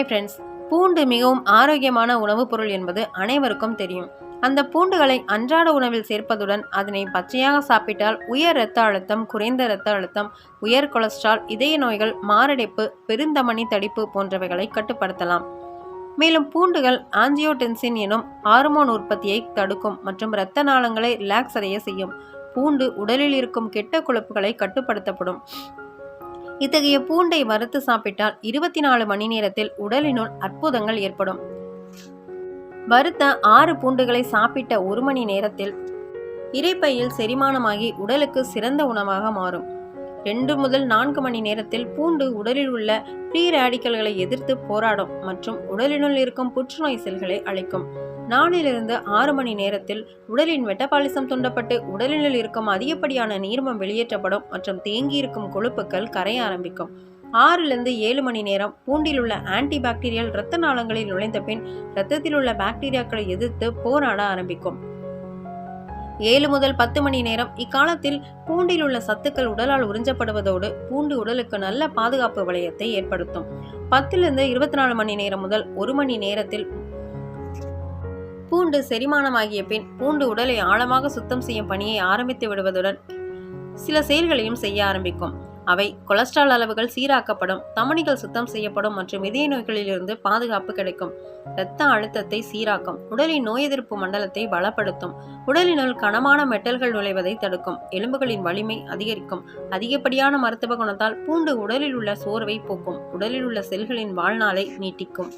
Hi friends பூண்டு மிகவும் ஆரோக்கியமான உணவுப் பொருள் என்பது அனைவருக்கும் தெரியும். அந்த பூண்டுகளை அன்றாட உணவில் சேர்ப்பதுடன் அதனை பச்சையாக சாப்பிட்டால் உயர் இரத்த அழுத்தம் குறைந்த இரத்த அழுத்தம் உயர் கொலஸ்ட்ரால் இதய நோய்கள் மாரடைப்பு பெருந்தமனி தடிப்பு போன்றவைகளை கட்டுப்படுத்தலாம். மேலும் பூண்டுகள் ஆஞ்சியோடென்சின் எனும் ஹார்மோன் உற்பத்தியை தடுக்கும் மற்றும் இரத்த நாளங்களை ரிலாக்ஸ் அடைய செய்யும். பூண்டு உடலில் இருக்கும் கெட்ட கொழுப்புகளை கட்டுப்படுத்தப்படும். இத்தகைய பூண்டை வறுத்து சாப்பிட்டால் இருபத்தி நாலு மணி நேரத்தில் உடலினுள் அற்புதங்கள் ஏற்படும். வறுத்த ஆறு பூண்டுகளை சாப்பிட்ட ஒரு மணி நேரத்தில் இரைப்பையில் செரிமானமாகி உடலுக்கு சிறந்த உணவாக மாறும். ரெண்டு முதல் நான்கு மணி நேரத்தில் பூண்டு உடலில் உள்ள ஃப்ரீ ரேடிக்கல்களை எதிர்த்து போராடும் மற்றும் உடலினுள் இருக்கும் புற்றுநோய் செல்களை அழிக்கும். நாலிலிருந்து ஆறு மணி நேரத்தில் உடலின் மெட்டபாலிசம் தூண்டப்பட்டு உடலினுள் இருக்கும் அதிகப்படியான நீர்மம் வெளியேற்றப்படும் மற்றும் தேங்கியிருக்கும் கொழுப்புக்கள் கரைய ஆரம்பிக்கும். ஆறிலிருந்து ஏழு மணி நேரம் பூண்டில் உள்ள ஆன்டி பாக்டீரியல் இரத்த நாளங்களில் நுழைந்த பின் இரத்தத்தில் உள்ள பாக்டீரியாக்களை எதிர்த்து போராட ஆரம்பிக்கும். ஏழு முதல் பத்து மணி நேரம் இக்காலத்தில் பூண்டில் உள்ள சத்துக்கள் உடலால் உறிஞ்சப்படுவதோடு பூண்டு உடலுக்கு நல்ல பாதுகாப்பு வளையத்தை ஏற்படுத்தும். பத்திலிருந்து இருபத்தி நாலு மணி நேரம் முதல் ஒரு மணி நேரத்தில் பூண்டு செரிமானமாகிய பின் பூண்டு உடலை ஆழமாக சுத்தம் செய்யும் பணியை ஆரம்பித்து விடுவதுடன் சில செயல்களையும் செய்ய ஆரம்பிக்கும். அவை கொலஸ்ட்ரால் அளவுகள் சீராக்கப்படும் தமனிகள் சுத்தம் செய்யப்படும் மற்றும் இதய நோய்களிலிருந்து பாதுகாப்பு கிடைக்கும். இரத்த அழுத்தத்தை சீராக்கும் உடலின் நோய் எதிர்ப்பு மண்டலத்தை பலப்படுத்தும் உடலினுள் கனமான மெட்டல்கள் நுழைவதை தடுக்கும் எலும்புகளின் வலிமை அதிகரிக்கும். அதிகப்படியான மருத்துவ குணத்தால் பூண்டு உடலில் உள்ள சோர்வை போக்கும் உடலில் உள்ள செல்களின் வாழ்நாளை நீட்டிக்கும்.